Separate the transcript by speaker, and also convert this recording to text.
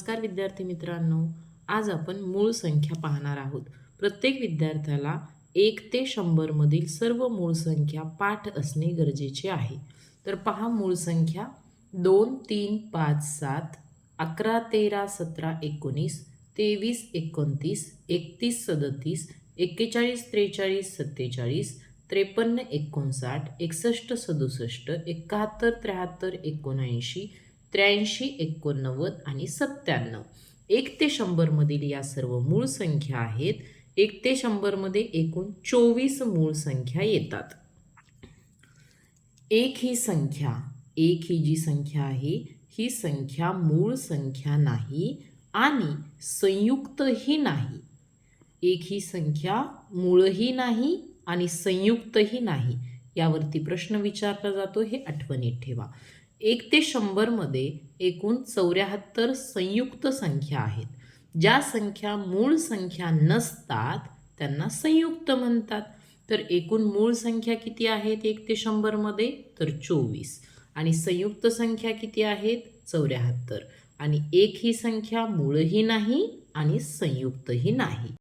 Speaker 1: नमस्कार विद्यार्थी मित्रांनो आज आपण मूळ संख्या पाहणार आहोत. प्रत्येक विद्यार्थ्याला एक ते शंभरमधील सर्व मूळ संख्या पाठ असणे गरजेचे आहे. तर पहा मूळ संख्या दोन तीन पाच सात अकरा तेरा सतरा एकोणीस तेवीस एकोणतीस एकतीस सदतीस एक्केचाळीस त्रेचाळीस सत्तेचाळीस त्रेपन्न एकोणसाठ एकसष्ट सदुसष्ट एकाहत्तर त्र्याहत्तर एकोणऐंशी त्र्याऐंशी एकोणनव्वद आणि सत्त्याण्णव. एक ते शंभरमधील या सर्व मूळ संख्या आहेत. एक ते शंभरमध्ये एकूण चोवीस मूळ संख्या येतात. एक ही संख्या एक ही जी संख्या आहे ही संख्या मूळ संख्या नाही आणि संयुक्तही नाही. एक ही संख्या मूळही नाही आणि संयुक्तही नाही. यावरती प्रश्न विचारला जातो हे आठवणीत ठेवा. एक ते शंभरमध्ये एकूण चौऱ्याहत्तर संयुक्त संख्या आहेत. ज्या संख्या मूळ संख्या नसतात त्यांना संयुक्त म्हणतात. तर एकूण मूळ संख्या किती आहेत? एक ते शंभरमध्ये तर चोवीस. आणि संयुक्त संख्या किती आहेत? चौऱ्याहत्तर. आणि एक ही संख्या मूळही नाही आणि संयुक्तही नाही.